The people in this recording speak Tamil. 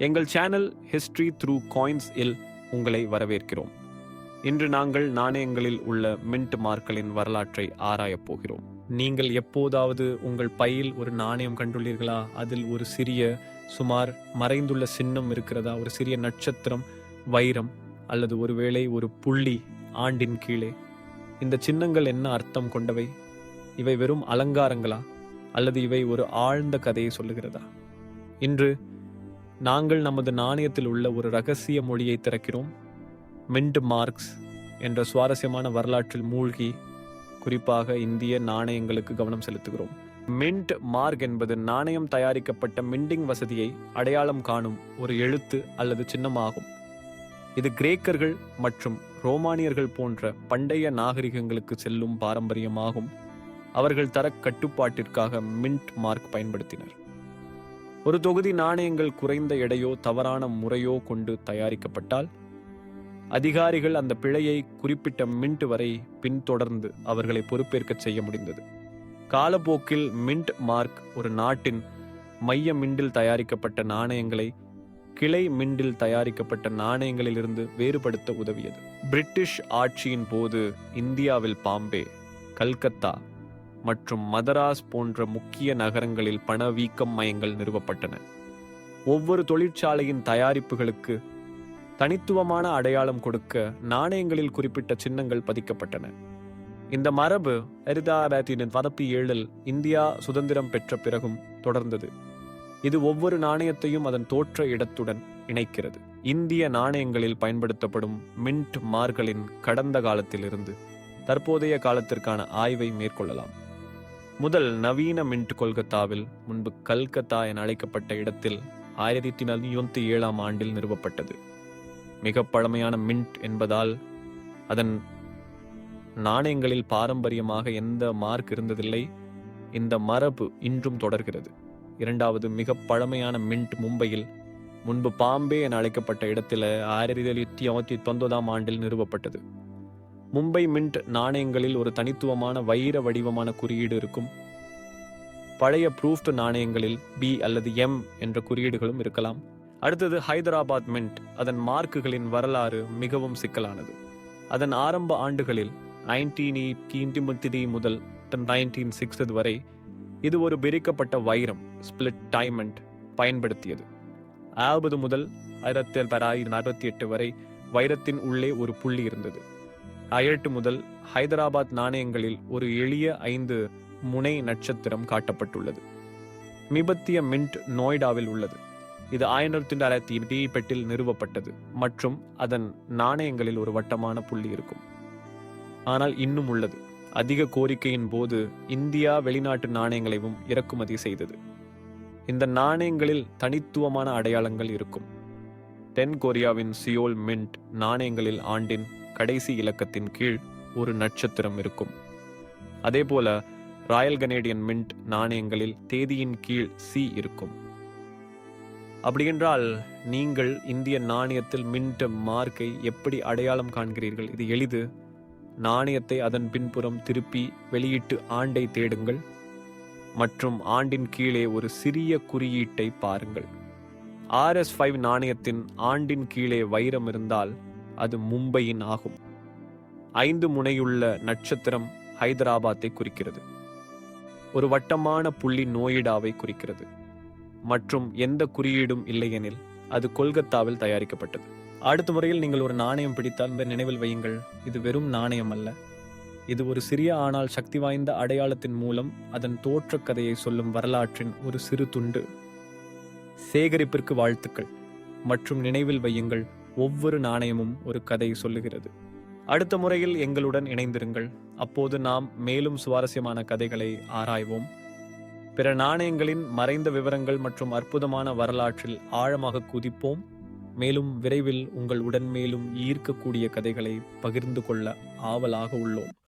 எங்கள் சேனல் ஹிஸ்டரி த்ரூ காயின்ஸ் இல் உங்களை வரவேற்கிறோம். இன்று நாங்கள் நாணயங்களில் உள்ள மின்ட் மார்க்களின் வரலாற்றை ஆராயப் போகிறோம். நீங்கள் எப்போதாவது உங்கள் பையில் ஒரு நாணயம் கண்டுள்ளீர்களா? அதில் ஒரு சிறிய சுமார் மறைந்துள்ள சின்னம் இருக்கிறதா? ஒரு சிறிய நட்சத்திரம் வைரம் அல்லது ஒருவேளை ஒரு புள்ளி ஆண்டின் கீழே. இந்த சின்னங்கள் என்ன அர்த்தம் கொண்டவை? இவை வெறும் அலங்காரங்களா? அல்லது இவை ஒரு ஆழ்ந்த கதையை சொல்லுகிறதா? இன்று நாங்கள் நமது நாணயத்தில் உள்ள ஒரு ரகசிய மொழியை திறக்கிறோம். மின்ட் மார்க்ஸ் என்ற சுவாரஸ்யமான வரலாற்றில் மூழ்கி குறிப்பாக இந்திய நாணயங்களுக்கு கவனம் செலுத்துகிறோம். மின்ட் மார்க் என்பது நாணயம் தயாரிக்கப்பட்ட மிண்டிங் வசதியை அடையாளம் காணும் ஒரு எழுத்து அல்லது சின்னமாகும். இது கிரேக்கர்கள் மற்றும் ரோமானியர்கள் போன்ற பண்டைய நாகரிகங்களுக்கு செல்லும் பாரம்பரியமாகும். அவர்கள் தர கட்டுப்பாட்டிற்காக மின்ட் மார்க் பயன்படுத்தினர். ஒரு தொகுதி நாணயங்கள் குறைந்த எடையோ தவறான முறையோ கொண்டு தயாரிக்கப்பட்டால் அதிகாரிகள் அந்த பிழையை குறிப்பிட்ட மின்ட் வரை பின்தொடர்ந்து அவர்களை பொறுப்பேற்க செய்ய முடிந்தது. காலப்போக்கில் மின்ட் மார்க் ஒரு நாட்டின் மைய மிண்டில் தயாரிக்கப்பட்ட நாணயங்களை கிளை மிண்டில் தயாரிக்கப்பட்ட நாணயங்களிலிருந்து வேறுபடுத்த உதவியது. பிரிட்டிஷ் ஆட்சியின் போது இந்தியாவில் பாம்பே கல்கத்தா மற்றும் மதராஸ் போன்ற முக்கிய நகரங்களில் பணவீக்கம் மையங்கள் நிறுவப்பட்டன. ஒவ்வொரு தொழிற்சாலையின் தயாரிப்புகளுக்கு தனித்துவமான அடையாளம் கொடுக்க நாணயங்களில் குறிப்பிட்ட சின்னங்கள் பதிக்கப்பட்டன. இந்த மரபு எரிதாபாத்தின் பதப்பி ஏழில் இந்தியா சுதந்திரம் பெற்ற பிறகும் தொடர்ந்தது. இது ஒவ்வொரு நாணயத்தையும் அதன் தோற்ற இடத்துடன் இணைக்கிறது. இந்திய நாணயங்களில் பயன்படுத்தப்படும் மின்ட் மார்களின் கடந்த காலத்திலிருந்து தற்போதைய காலத்திற்கான ஆய்வை மேற்கொள்ளலாம். முதல் நவீன மின்ட் கொல்கத்தாவில் முன்பு கல்கத்தா என அழைக்கப்பட்ட இடத்தில் ஆயிரத்தி தொள்ளாயிரத்தி ஏழாம் ஆண்டில் நிறுவப்பட்டது. மிக பழமையான மின்ட் என்பதால் அதன் நாணயங்களில் பாரம்பரியமாக எந்த மார்க் இருந்ததில்லை. இந்த மரபு இன்றும் தொடர்கிறது. இரண்டாவது மிக பழமையான மின்ட் மும்பையில் முன்பு பாம்பே என அழைக்கப்பட்ட இடத்தில் ஆயிரத்தி தொள்ளாயிரத்தி தொண்ணூற்றி தொன்பதாம் ஆண்டில் நிறுவப்பட்டது. மும்பை மின்ட் நாணயங்களில் ஒரு தனித்துவமான வைர வடிவமான குறியீடு இருக்கும். பழைய ப்ரூஃப்ட் நாணயங்களில் பி அல்லது எம் என்ற குறியீடுகளும் இருக்கலாம். அடுத்தது ஹைதராபாத் மின்ட் அதன் மார்க்குகளின் வரலாறு மிகவும் சிக்கலானது. அதன் ஆரம்ப ஆண்டுகளில் நைன்டீன் e, முதல் நைன்டீன் சிக்ஸ்து வரை இது ஒரு பிரிக்கப்பட்ட வைரம் ஸ்பிளிட் டைமண்ட் பயன்படுத்தியது. ஆபது முதல் ஆயிரத்தி தொள்ளாயிரத்தி அறுபத்தி எட்டு வரை வைரத்தின் உள்ளே ஒரு புள்ளி இருந்தது. அயட்டு முதல் ஹைதராபாத் நாணயங்களில் ஒரு எளிய ஐந்து முனை நட்சத்திரம் காட்டப்பட்டுள்ளது. மிபத்திய மின்ட் நோய்டாவில் உள்ளது. இது ஆயிரத்தி தொள்ளாயிரத்தி பெட்டில் நிறுவப்பட்டது மற்றும் அதன் நாணயங்களில் ஒரு வட்டமான புள்ளி இருக்கும். ஆனால் இன்னும் உள்ளது. அதிக கோரிக்கையின் போது இந்தியா வெளிநாட்டு நாணயங்களையும் இறக்குமதி செய்தது. இந்த நாணயங்களில் தனித்துவமான அடையாளங்கள் இருக்கும். தென் கொரியாவின் சியோல் மின்ட் நாணயங்களில் ஆண்டின் கடைசி இலக்கத்தின் கீழ் ஒரு நட்சத்திரம் இருக்கும். அதேபோல ராயல் கனேடியன் மின்ட் நாணயங்களில் தேதியின் கீழ் சி இருக்கும். அப்படியென்றால் நீங்கள் இந்திய நாணயத்தில் மின்ட் மார்க்கை எப்படி அடையாளம் காண்கிறீர்கள்? இது எளிது. நாணயத்தை அதன் பின்புறம் திருப்பி வெளியிட்டு ஆண்டை தேடுங்கள். மற்றும் ஆண்டின் கீழே ஒரு சிறிய குறியீட்டை பாருங்கள். ஆர்எஸ் ஃபைவ் நாணயத்தின் ஆண்டின் கீழே வைரம் இருந்தால் அது மும்பையின் ஆகும். ஐந்து முனையுள்ள நட்சத்திரம் ஹைதராபாத்தை குறிக்கிறது. ஒரு வட்டமான புள்ளி நோயிடாவை குறிக்கிறது. மற்றும் எந்த குறியீடும் இல்லையெனில் அது கொல்கத்தாவில் தயாரிக்கப்பட்டது. அடுத்த முறையில் நீங்கள் ஒரு நாணயம் பிடித்தால் இந்த நினைவில் வையுங்கள். இது வெறும் நாணயம் அல்ல. இது ஒரு சிறிய ஆனால் சக்தி வாய்ந்த அடையாளத்தின் மூலம் அதன் தோற்றக் கதையை சொல்லும் வரலாற்றின் ஒரு சிறு துண்டு. சேகரிப்பிற்கு வாழ்த்துக்கள். மற்றும் நினைவில் வையுங்கள். ஒவ்வொரு நாணயமும் ஒரு கதை சொல்லுகிறது. அடுத்த முறையில் எங்களுடன் இணைந்திருங்கள். அப்போது நாம் மேலும் சுவாரஸ்யமான கதைகளை ஆராய்வோம். பிற நாணயங்களின் மறைந்த விவரங்கள் மற்றும் அற்புதமான வரலாற்றில் ஆழமாக குதிப்போம். மேலும் விரைவில் உங்கள் உடன் மேலும் ஈர்க்கக்கூடிய கதைகளை பகிர்ந்து கொள்ள ஆவலாக உள்ளோம்.